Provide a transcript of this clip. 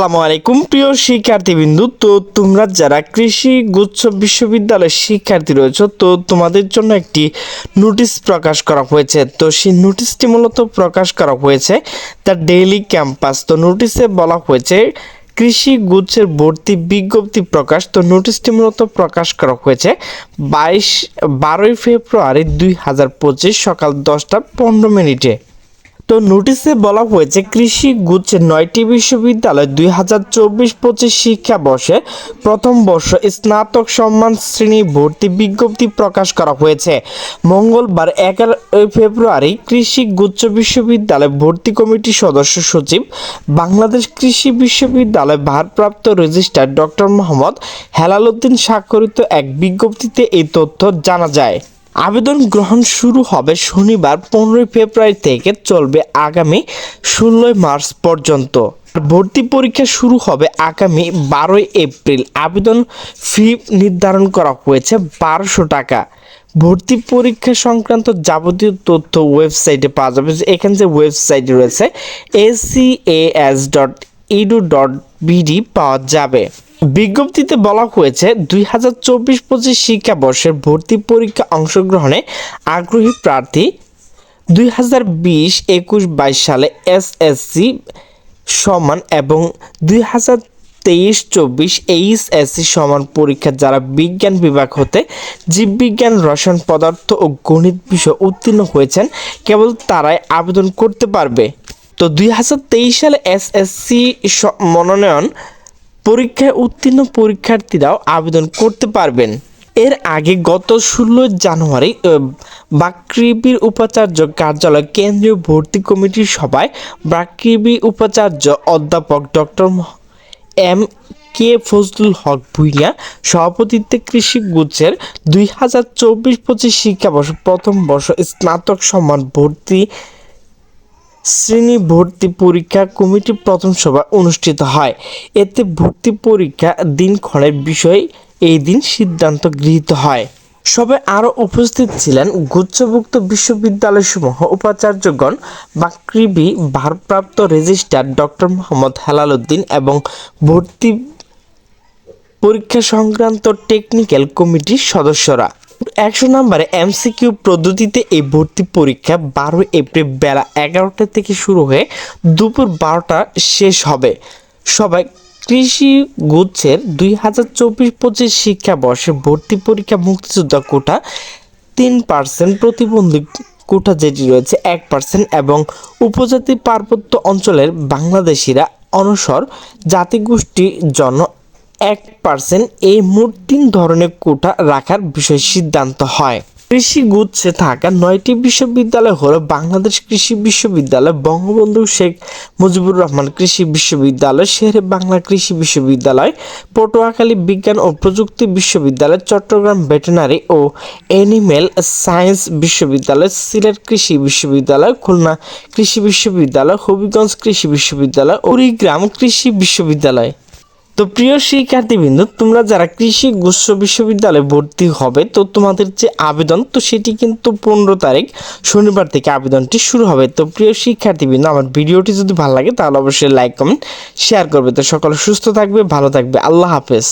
আসসালামু আলাইকুম, প্রিয় শিক্ষার্থীবৃন্দু। তো তোমরা যারা কৃষি গুচ্ছ বিশ্ববিদ্যালয়ের শিক্ষার্থী রয়েছে, তো তোমাদের জন্য একটি নোটিশ প্রকাশ করা হয়েছে। তো সেই নোটিশটি মূলত প্রকাশ করা হয়েছে দ্য ডেইলি ক্যাম্পাস। তো নোটিশে বলা হয়েছে, কৃষি গুচ্ছের ভর্তি বিজ্ঞপ্তি প্রকাশ। তো নোটিশটি মূলত প্রকাশ করা হয়েছে বাইশ, বারোই ফেব্রুয়ারি দুই হাজার পঁচিশ সকাল দশটা পনেরো মিনিটে। তো নোটিশে বলা হয়েছে, কৃষি গুচ্ছের নয়টি বিশ্ববিদ্যালয় দুই হাজার চব্বিশ পঁচিশ শিক্ষাবর্ষে প্রথম বর্ষ স্নাতক সম্মান শ্রেণি ভর্তি বিজ্ঞপ্তি প্রকাশ করা হয়েছে। মঙ্গলবার এগারোই ফেব্রুয়ারি কৃষি গুচ্ছ বিশ্ববিদ্যালয় ভর্তি কমিটির সদস্য সচিব, বাংলাদেশ কৃষি বিশ্ববিদ্যালয় ভারপ্রাপ্ত রেজিস্ট্রার ডক্টর মোহাম্মদ হেলাল উদ্দিন স্বাক্ষরিত এক বিজ্ঞপ্তিতে এই তথ্য জানা যায়। আবেদন গ্রহণ শুরু হবে শনিবার, পনেরোই ফেব্রুয়ারি থেকে চলবে আগামী ষোলোই মার্চ পর্যন্ত। ভর্তি পরীক্ষা শুরু হবে আগামী বারোই এপ্রিল। আবেদন ফি নির্ধারণ করা হয়েছে বারোশো টাকা। ভর্তি পরীক্ষা সংক্রান্ত যাবতীয় তথ্য ওয়েবসাইটে পাওয়া যাবে। এখানে যে ওয়েবসাইট রয়েছে ACAS dot edu dot BD পাওয়া যাবে। বিজ্ঞপ্তিতে বলা হয়েছে, দুই হাজার চব্বিশ পঁচিশ শিক্ষাবর্ষের ভর্তি পরীক্ষা অংশগ্রহণে আগ্রহী প্রার্থী দুই হাজার বিশ একুশ বাইশ সালে এসএসসি সমান এবং দুই হাজার তেইশ চব্বিশ এইচএসসি সমান পরীক্ষা যারা বিজ্ঞান বিভাগ হতে জীববিজ্ঞান, রসায়ন পদার্থ ও গণিত বিষয় উত্তীর্ণ হয়েছেন, কেবল তারাই আবেদন করতে পারবে। তো দুই হাজার তেইশ সালে এসএসসি মনোনয়ন পরীক্ষায় উত্তীর্ণ পরীক্ষার্থীরাও আবেদন করতে পারবেন। এর আগে গত ষোলো জানুয়ারি বাকৃবির উপাচার্য কার্যালয় কেন্দ্রীয় ভর্তি কমিটির সভায় বাকৃবি উপাচার্য অধ্যাপক doctor M K Fazlul Haque Bhuiyan, সভাপতিত্বে কৃষি গুচ্ছের দুই হাজার চব্বিশ পঁচিশ শিক্ষাবর্ষ প্রথম বর্ষ স্নাতক সম্মান ভর্তি শ্রেণি ভর্তি পরীক্ষা কমিটির প্রথম সভা অনুষ্ঠিত হয়। এতে ভর্তি পরীক্ষা দিন দিনক্ষণের বিষয়ে এই দিন সিদ্ধান্ত গৃহীত হয়। সবে আরও উপস্থিত ছিলেন গুচ্ছভুক্ত বিশ্ববিদ্যালয়সমূহ উপাচার্যগণ, বাকৃবি ভারপ্রাপ্ত রেজিস্ট্রার ডক্টর মোহাম্মদ হেলাল উদ্দিন এবং ভর্তি পরীক্ষা সংক্রান্ত টেকনিক্যাল কমিটির সদস্যরা। একশো নম্বরে এমসিকিউ পদ্ধতিতে এই ভর্তি পরীক্ষা বারোই এপ্রিল বেলা এগারোটা থেকে শুরু হয়ে দুপুর বারোটা শেষ হবে। সবাই কৃষি গুচ্ছের দুই হাজার চব্বিশ পঁচিশ শিক্ষাবর্ষে ভর্তি পরীক্ষা মুক্তিযোদ্ধা কোটা তিন পার্সেন্ট প্রতিবন্ধী কোটা যেটি রয়েছে এক পার্সেন্ট এবং উপজাতি পার্বত্য অঞ্চলের বাংলাদেশিরা অনসর জাতিগোষ্ঠীর জন্য এক পার্সেন্ট এই মোট তিন ধরনের কোটা রাখার বিষয়ে সিদ্ধান্ত হয়। কৃষি গুচ্ছে থাকা নয়টি বিশ্ববিদ্যালয় হল বাংলাদেশ কৃষি বিশ্ববিদ্যালয়, বঙ্গবন্ধু শেখ মুজিবুর রহমান কৃষি বিশ্ববিদ্যালয়, শেরে বাংলা কৃষি বিশ্ববিদ্যালয়, পটুয়াখালী বিজ্ঞান ও প্রযুক্তি বিশ্ববিদ্যালয়, চট্টগ্রাম ভেটেনারি ও অ্যানিমেল সায়েন্স বিশ্ববিদ্যালয়, সিলেট কৃষি বিশ্ববিদ্যালয়, খুলনা কৃষি বিশ্ববিদ্যালয়, হবিগঞ্জ কৃষি বিশ্ববিদ্যালয়, কুড়িগ্রাম কৃষি বিশ্ববিদ্যালয়। তো প্রিয় শিক্ষার্থীবৃন্দ, তোমরা যারা কৃষি গুচ্ছ বিশ্ববিদ্যালয়ে ভর্তি হবে, তো তোমাদের যে আবেদন, তো সেটি কিন্তু পনেরো তারিখ শনিবার থেকে আবেদনটি শুরু হবে। তো প্রিয় শিক্ষার্থীবৃন্দ, আমার ভিডিওটি যদি ভালো লাগে, তাহলে অবশ্যই লাইক, কমেন্ট, শেয়ার করবে। তো সকলে সুস্থ থাকবে, ভালো থাকবে। আল্লাহ হাফেজ।